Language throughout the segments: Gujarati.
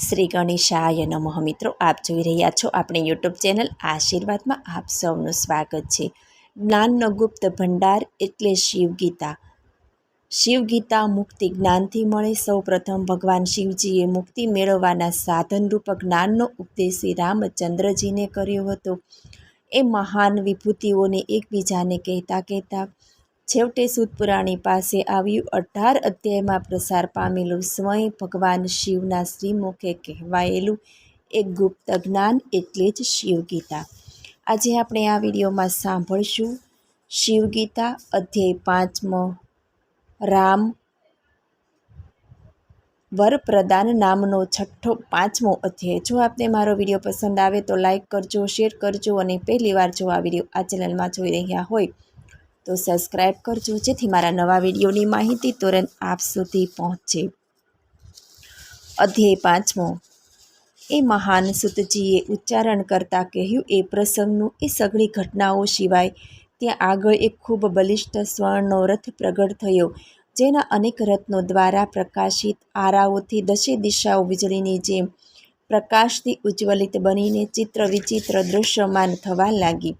શ્રી ગણેશાય નમઃ. મિત્રો, આપ જોઈ રહ્યા છો આપણી યુટ્યુબ ચેનલ આશીર્વાદમાં આપ સૌનું સ્વાગત છે. જ્ઞાનનો ગુપ્ત ભંડાર એટલે શિવગીતા. શિવગીતા મુક્તિ જ્ઞાનથી મળે. સૌ પ્રથમ ભગવાન શિવજીએ મુક્તિ મેળવવાના સાધનરૂપ જ્ઞાનનો ઉપદેશ શ્રી રામચંદ્રજીને કર્યો હતો. એ મહાન વિભૂતિઓને એકબીજાને કહેતા કહેતા છેવટે સુતપુરાણી પાસે આવ્યું અઢાર અધ્યાયમાં પ્રસાર પામેલું સ્વયં ભગવાન શિવના શ્રીમુખે કહેવાયેલું એક ગુપ્ત જ્ઞાન એટલે જ શિવગીતા. આજે આપણે આ વિડીયોમાં સાંભળશું શિવગીતા અધ્યાય પાંચમો. રામ વરપ્રદાન નામનો છઠ્ઠો પાંચમો અધ્યાય. જો આપને મારો વીડિયો પસંદ આવે તો લાઈક કરજો, શેર કરજો અને પહેલી વાર જો આ વીડિયો આ ચેનલમાં જોઈ રહ્યા હોય તો સબસ્ક્રાઈબ કરજો, જેથી મારા નવા વિડીયોની માહિતી તુરંત આપ સુધી પહોંચે. અધ્યાય પાંચમો. એ મહાન સુતજીએ ઉચ્ચારણ કરતાં કહ્યું, એ પ્રસંગનું એ સઘળી ઘટનાઓ સિવાય ત્યાં આગળ એક ખૂબ બલિષ્ઠ સ્વર્ણનો રથ પ્રગટ થયો, જેના અનેક રત્નો દ્વારા પ્રકાશિત આરાઓથી દશે દિશાઓ વીજળીની જેમ પ્રકાશથી ઉજ્જવલિત બનીને ચિત્ર વિચિત્ર દૃશ્યમાન થવા લાગી.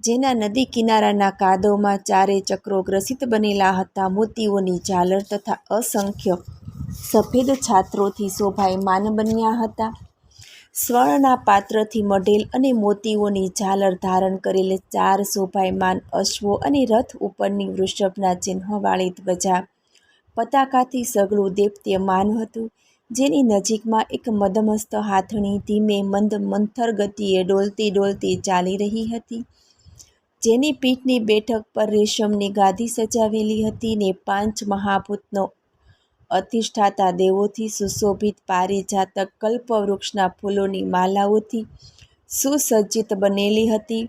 જેના નદી કિનારાના કાદવમાં ચારે ચક્રો ગ્રસિત બનેલા હતા. મોતીઓની ઝાલર તથા અસંખ્ય સફેદ છાત્રોથી શોભાયમાન બન્યા હતા. સ્વર્ણના પાત્રથી મઢેલ અને મોતીઓની ઝાલર ધારણ કરેલ ચાર શોભાયમાન અશ્વો અને રથ ઉપરની વૃષભના ચિહ્નવાળી ધ્વજા પતાકાથી સઘળું દેપ્યમાન હતું, જેની નજીકમાં એક મદમસ્ત હાથણી ધીમે મંદ મંથર ગતિએ ડોલતી ડોલતી ચાલી રહી હતી. જેની પીઠની બેઠક પર રેશમની ગાદી સજાવેલી હતી ને પાંચ મહાભૂતનો અધિષ્ઠાતા દેવોથી સુશોભિત પારિજાતક કલ્પવૃક્ષના ફૂલોની માલાઓથી સુસજ્જિત બનેલી હતી.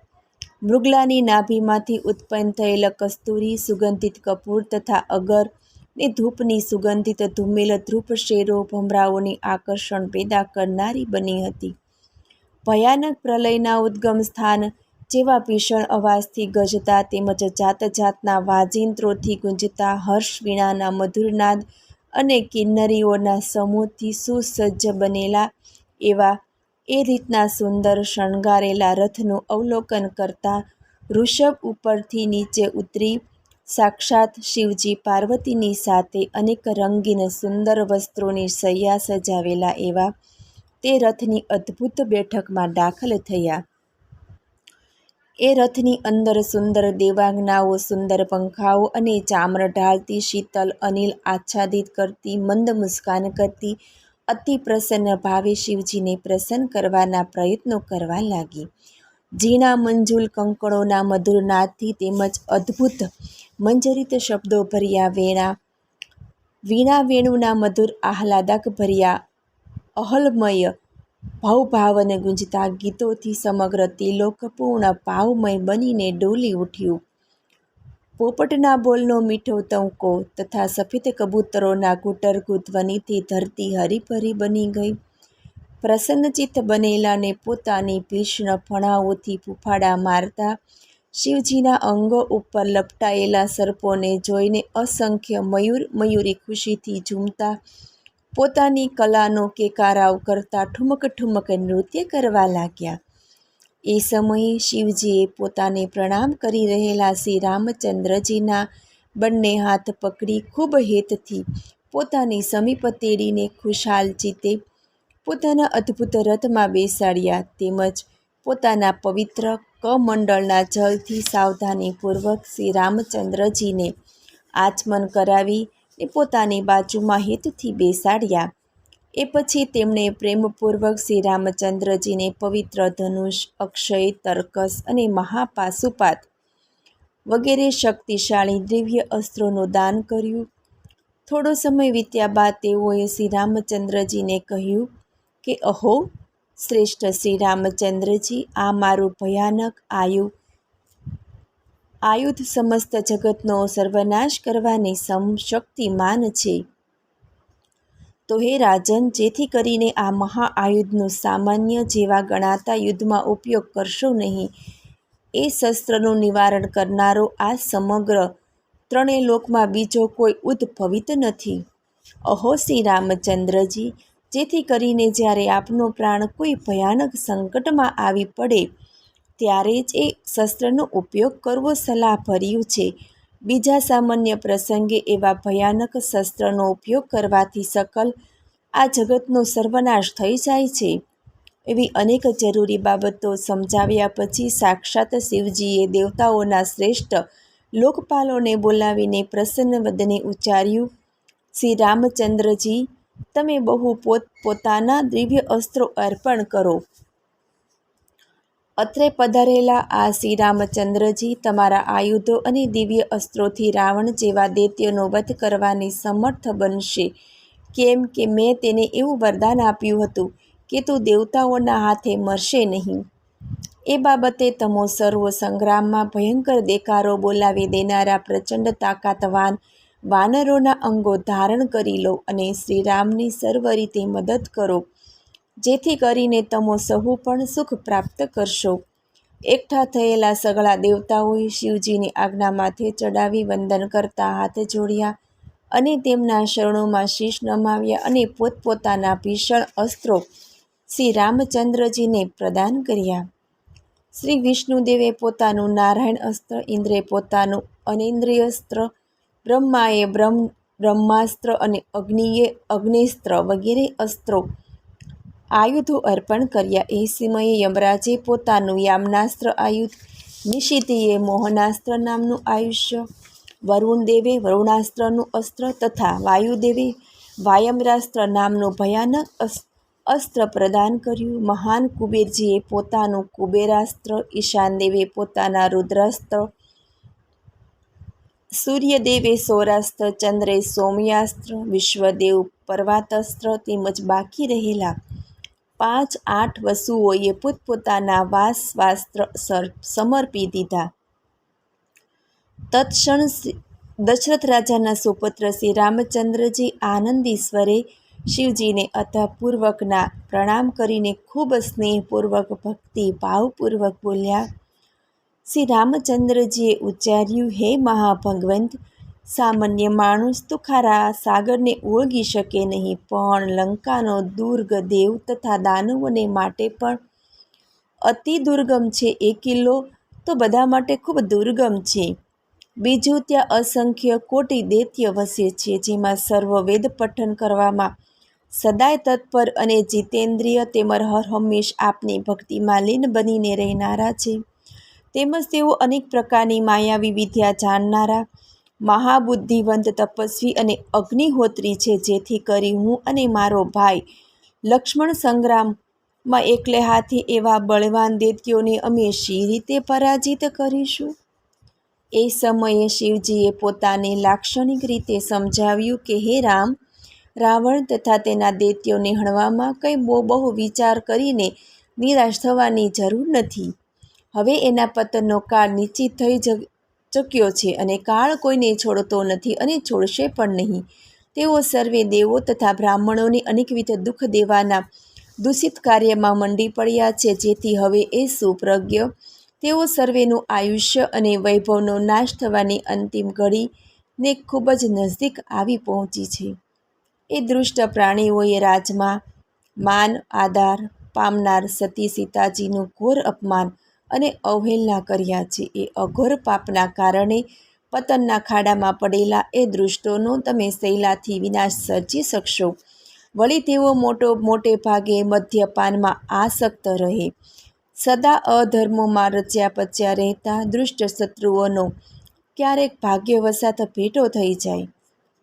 મૃગલાની નાભીમાંથી ઉત્પન્ન થયેલ કસ્તુરી, સુગંધિત કપૂર તથા અગર ને ધૂપની સુગંધિત ધૂમેલ ધ્રુપ શેરો ભમરાઓની આકર્ષણ પેદા કરનારી બની હતી. ભયાનક પ્રલયના ઉદ્ગમ સ્થાન જેવા ભીષણ અવાજથી ગજતા તેમજ જાત જાતના વાજિંત્રોથી ગુંજતા હર્ષવીણાના મધુરનાદ અને કિન્નરીઓના સમૂહથી સુસજ્જ બનેલા એવા એ રીતના સુંદર શણગારેલા રથનું અવલોકન કરતા ઋષભ ઉપરથી નીચે ઉતરી સાક્ષાત શિવજી પાર્વતીની સાથે અનેક રંગીન સુંદર વસ્ત્રોની સૈયા સજાવેલા એવા તે રથની અદ્ભુત બેઠકમાં દાખલ થયા. એ રથની અંદર સુંદર દેવાંગનાઓ, સુંદર પંખાઓ અને ચામર ઢાળતી શીતલ, અનિલ આચ્છાદિત કરતી, મંદ મુસ્કાન કરતી, અતિ પ્રસન્ન ભાવે શિવજીને પ્રસન્ન કરવાના પ્રયત્નો કરવા લાગી. ઝીણા મંજુલ કંકણોના મધુર નાદથી તેમજ અદ્ભુત મંજરિત શબ્દો ભર્યા વેણા, વીણા વેણુના મધુર આહલાદક ભર્યા અહલમય ભવભાવન ગુંજતા ગીતોથી સમગ્ર તિલોકપૂર્ણ ભાવમય બનીને ડોલી ઉઠ્યું. પોપટના બોલનો મીઠો તંકો તથા સફેદ કબૂતરોના કુટરકુ ધ્વનિથી ધરતી હરીભરી બની ગઈ. પ્રસન્નચિત્ત બનેલાને પોતાની ભીષણ ફણાઓથી ફૂફાડા મારતા, શિવજીના અંગો ઉપર લપટાયેલા સર્પોને જોઈને અસંખ્ય મયુર મયુરી ખુશીથી ઝૂમતા પોતાની કલાનો કેકારાવ કરતા ઠુમક ઠુમક નૃત્ય કરવા લાગ્યા. એ સમયે શિવજીએ પોતાને પ્રણામ કરી રહેલા શ્રી રામચંદ્રજીના બંને હાથ પકડી ખૂબ હેતથી પોતાની સમીપ તેડીને ખુશાલ ચિત્તે પોતાના અદ્ભુત રથમાં બેસાડ્યા તેમજ પોતાના પવિત્ર કમંડળના જલથી સાવધાનીપૂર્વક શ્રી રામચંદ્રજીને આચમન કરાવી ને પોતાની બાજુમાં હિતથી બેસાડ્યા. એ પછી તેમણે પ્રેમપૂર્વક શ્રી રામચંદ્રજીને પવિત્ર ધનુષ, અક્ષય, તર્કસ અને મહાપાશુપાત વગેરે શક્તિશાળી દિવ્ય અસ્ત્રોનું દાન કર્યું. થોડો સમય વીત્યા બાદ તેઓએ શ્રી રામચંદ્રજીને કહ્યું કે, અહો, શ્રેષ્ઠ શ્રી રામચંદ્રજી આ મારું ભયાનક આયુ આયુધ સમસ્ત જગતનો સર્વનાશ કરવાની સમશક્તિમાન છે. તો હે રાજન, જેથી કરીને આ મહાઆયુધનું સામાન્ય જેવા ગણાતા યુદ્ધમાં ઉપયોગ કરશો નહીં. એ શસ્ત્રનું નિવારણ કરનારો આ સમગ્ર ત્રણેય લોકમાં બીજો કોઈ ઉદ્ભવિત નથી. અહો શ્રી રામચંદ્રજી, જેથી કરીને જ્યારે આપનો પ્રાણ કોઈ ભયાનક સંકટમાં આવી પડે ત્યારે જ એ શસ્ત્રનો ઉપયોગ કરવો સલાહભર્યું છે. બીજા સામાન્ય પ્રસંગે એવા ભયાનક શસ્ત્રનો ઉપયોગ કરવાથી સકલ આ જગતનો સર્વનાશ થઈ જાય છે. એવી અનેક જરૂરી બાબતો સમજાવ્યા પછી સાક્ષાત શિવજીએ દેવતાઓના શ્રેષ્ઠ લોકપાલોને બોલાવીને પ્રસન્ન વદને ઉચ્ચાર્યું, શ્રી રામચંદ્રજી, તમે બહુ પોત પોતાના દિવ્ય અસ્ત્રો અર્પણ કરો. અત્રે પધારેલા આ શ્રી રામચંદ્રજી તમારા આયુધો અને દિવ્ય અસ્ત્રોથી રાવણ જેવા દૈત્યનો વધ કરવાની સમર્થ બનશે. કેમ કે મેં તેને એવું વરદાન આપ્યું હતું કે તું દેવતાઓના હાથે મરશે નહીં. એ બાબતે તમો સર્વો સંગ્રામમાં ભયંકર દેકારો બોલાવી દેનારા પ્રચંડ તાકાતવાન વાનરોના અંગો ધારણ કરી લો અને શ્રીરામની સર્વ રીતે મદદ કરો. જેથી કરીને તમો સહુ પણ સુખ પ્રાપ્ત કરશો. એકઠા થયેલા સગળા દેવતાઓએ શિવજીની આજ્ઞા માથે ચડાવી વંદન કરતા હાથ જોડ્યા અને તેમના શરણોમાં શીશ નમાવ્યા અને પોતપોતાના ભીષણ અસ્ત્રો શ્રી રામચંદ્રજીને પ્રદાન કર્યા. શ્રી વિષ્ણુદેવે પોતાનું નારાયણ અસ્ત્ર, ઇન્દ્રે પોતાનું અનેન્દ્રિયસ્ત્ર, બ્રહ્માએ બ્રહ્મ, બ્રહ્માસ્ત્ર અને અગ્નિએ અગ્નેસ્ત્ર વગેરે અસ્ત્રો આયુધો અર્પણ કર્યા. એ સમયે યમરાજે પોતાનું યામનાસ્ત્ર આયુધ, નિશિતિએ મોહનાસ્ત્ર નામનું આયુષ્ય વરુણ દેવે વરુણાસ્ત્રનું અસ્ત્ર તથા વાયુદેવે વાયમરાસ્ત્ર નામનું ભયાનક અસ્ત્ર પ્રદાન કર્યું. મહાન કુબેરજીએ પોતાનું કુબેરાસ્ત્ર, ઈશાનદેવે પોતાના રુદ્રાસ્ત્ર, સૂર્યદેવે સૌરાસ્ત્ર ચંદ્રે સૌમ્યાસ્ત્ર, વિશ્વદેવ પર્વાતસ્ત્ર તેમજ બાકી રહેલા પાંચ આઠ વસુઓએ પોતપોતાના વાસ વાસ્ત્ર સમર્પી દીધા. તત્ક્ષણ દશરથ રાજાના સુપુત્ર શ્રી રામચંદ્રજી આનંદી સ્વરે શિવજીને અથપૂર્વકના પ્રણામ કરીને ખૂબ સ્નેહપૂર્વક, ભક્તિ ભાવપૂર્વક બોલ્યા, શ્રી રામચંદ્રજીએ ઉચ્ચાર્યું, હે મહાભગવંત સામાન્ય માણસ તો ખારા સાગરને ઓળગી શકે નહીં, પણ લંકાનો દુર્ગ દેવ તથા દાનવોને માટે પણ અતિ દુર્ગમ છે એ કિલ્લો તો બધા માટે ખૂબ દુર્ગમ છે. બીજું ત્યાં અસંખ્ય કોટી દૈત્ય વસે છે, જેમાં સર્વ વેદ પઠન કરવામાં સદાય તત્પર અને જીતેન્દ્રિય તેમજ હર હંમેશ આપની ભક્તિમાં લીન બનીને રહેનારા છે. તેમજ તેઓ અનેક પ્રકારની માયાવી વિદ્યા જાણનારા મહાબુદ્ધિવંત તપસ્વી અને અગ્નિહોત્રી છે, જેથી કરી હું અને મારો ભાઈ લક્ષ્મણ સંગ્રામમાં એકલે હાથે એવા બળવાન દૈત્યોને અમે શી રીતે પરાજિત કરીશું? એ સમયે શિવજીએ પોતાને લાક્ષણિક રીતે સમજાવ્યું કે, હે રામ, રાવણ તથા તેના દૈત્યોને હણવામાં કંઈ બહુ બહુ વિચાર કરીને નિરાશ થવાની જરૂર નથી. હવે એના પતનનો કાળ નિશ્ચિત થઈ ચૂક્યો છે અને કાળ કોઈને છોડતો નથી અને છોડશે પણ નહીં. તેઓ સર્વે દેવો તથા બ્રાહ્મણોને અનેકવિધ દુઃખ દેવાના દૂષિત કાર્યમાં મંડી પડ્યા છે, જેથી હવે એ સુપ્રજ્ઞ. તેઓ સર્વેનું આયુષ્ય અને વૈભવનો નાશ થવાની અંતિમ ઘડીને ખૂબ જ નજદીક આવી પહોંચી છે. એ દૃષ્ટ પ્રાણીઓએ રાજમાં માન, આધાર પામનાર સતી સીતાજીનું ઘોર અપમાન અને અવહેલના કર્યા છે. એ અઘોર પાપના કારણે પતનના ખાડામાં પડેલા એ દૃષ્ટોનો તમે શૈલાથી વિનાશ સર્જી શકશો. વળી તેઓ મોટો, મોટે ભાગે મદ્યપાનમાં આસક્ત રહે. સદા અધર્મોમાં રચ્યા પચ્યા રહેતા દુષ્ટ શત્રુઓનો ક્યારેક ભાગ્યવશાત ભેટો થઈ જાય.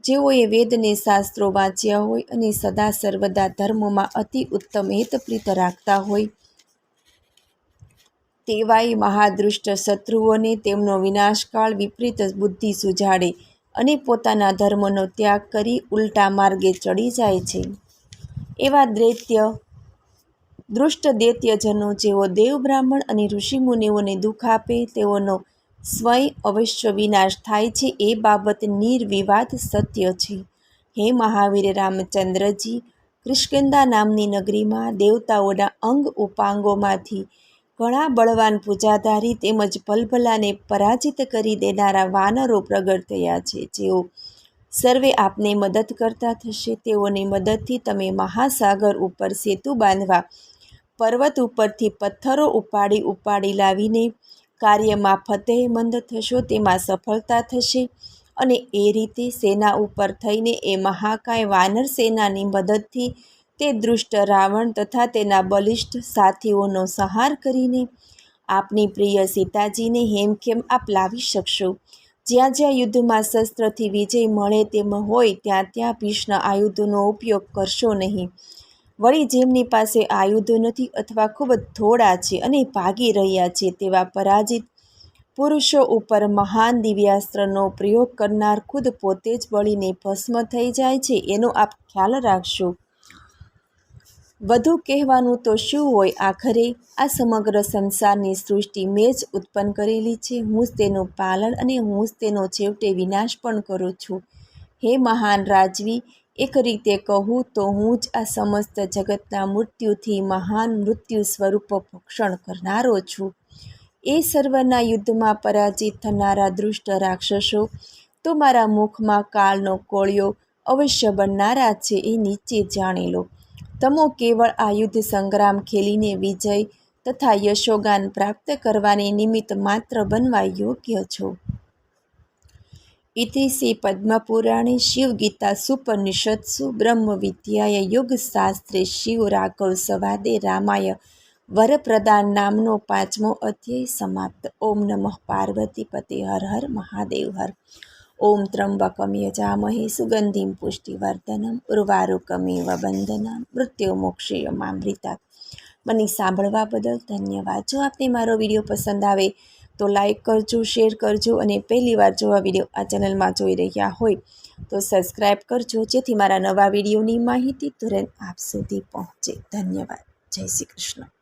જેઓએ વેદને શાસ્ત્રો વાંચ્યા હોય અને સદા સર્વદા ધર્મમાં અતિ ઉત્તમ હેતપ્રીત રાખતા હોય તેવાય મહાદૃષ્ટ શત્રુઓને તેમનો વિનાશકાળ વિપરીત બુદ્ધિ સુજાડે અને પોતાના ધર્મનો ત્યાગ કરી ઉલટા માર્ગે ચડી જાય છે. એવા દ્રૈત્ય દૃષ્ટ દૈત્યજનો જેઓ દેવ બ્રાહ્મણ અને ઋષિમુનિઓને દુઃખ આપે, તેઓનો સ્વય અવશ્ય વિનાશ થાય છે એ બાબત નિર્વિવાદ સત્ય છે. હે મહાવીર રામચંદ્રજી કિષ્કિંધા નામની નગરીમાં દેવતાઓના અંગ ઉપાંગોમાંથી ઘણા બળવાન પૂજાધારી તેમજ ભલભલાને પરાજિત કરી દેનારા વાનરો પ્રગટ થયા છે. જેઓ, સર્વે આપને મદદ કરતા થશે. તેઓની મદદથી તમે મહાસાગર ઉપર સેતુ બાંધવા, પર્વત ઉપરથી પથ્થરો ઉપાડી ઉપાડી લાવીને કાર્યમાં ફતેહમંદ થશો. તેમાં સફળતા થશે અને એ રીતે સેના ઉપર થઈને એ મહાકાય વાનર સેનાની મદદથી તે દુષ્ટ રાવણ તથા તેના બલિષ્ઠ સાથીઓનો સંહાર કરીને આપની પ્રિય સીતાજીને હેમખેમ આપ લાવી શકશો. જ્યાં જ્યાં યુદ્ધમાં શસ્ત્રથી વિજય મળે તેમ હોય, ત્યાં ત્યાં ભીષ્ણ આયુધોનો ઉપયોગ કરશો નહીં. વળી જેમની પાસે આયુધો નથી અથવા ખૂબ થોડા છે અને ભાગી રહ્યા છે, તેવા પરાજિત પુરુષો ઉપર મહાન દિવ્યાસ્ત્રનો પ્રયોગ કરનાર ખુદ પોતે જ બળીને ભસ્મ થઈ જાય છે, એનો આપ ખ્યાલ રાખશો. વધુ કહેવાનું તો શું હોય આખરે? આ સમગ્ર સંસારની સૃષ્ટિ મેં જ ઉત્પન્ન કરેલી છે. હું જ તેનું પાલન અને હું જ તેનો છેવટે વિનાશ પણ કરું છું. હે મહાન રાજવી, એક રીતે કહું તો હું જ આ સમસ્ત જગતના મૃત્યુથી મહાન મૃત્યુ સ્વરૂપ ભક્ષણ કરનારો છું. એ સર્વના યુદ્ધમાં પરાજિત થનારા દુષ્ટ રાક્ષસો તો મારા મુખમાં કાળનો કોળિયો અવશ્ય બનનારા છે એ નીચે જાણી લો. તમો કેવળ આ યુદ્ધ સંગ્રામ ખેલીને વિજય તથા યશોગાન પ્રાપ્ત કરવાની નિમિત્ત માત્ર બનવા યોગ્ય છો. ઇતિ શ્રી પદ્મપુરાણે શિવગીતા સુપનિષત્સુ બ્રહ્મવિદ્યાય યોગશાસ્ત્રે શિવ રાઘવ સવાદે રામાય વરપ્રદાન નામનો પાંચમો અધ્યાય સમાપ્ત. ઓમ નમઃ પાર્વતી પતિ હર હર મહાદેવ હર. ઓમ ત્રંબકમ યજામહે સુગંધિમ પુષ્ટિવર્ધનમ ઉર્વારુકમેવ બંધના મૃત્યુ મોક્ષયમામૃતાત મને સાંભળવા બદલ ધન્યવાદ. જો આપને મારો વીડિયો પસંદ આવે તો લાઈક કરજો, શેર કરજો અને પહેલીવાર જો આ વીડિયો આ ચેનલમાં જોઈ રહ્યા હોય તો સબસ્ક્રાઈબ કરજો, જેથી મારા નવા વિડીયોની માહિતી તુરંત આપ સુધી પહોંચે. ધન્યવાદ. જય શ્રી કૃષ્ણ.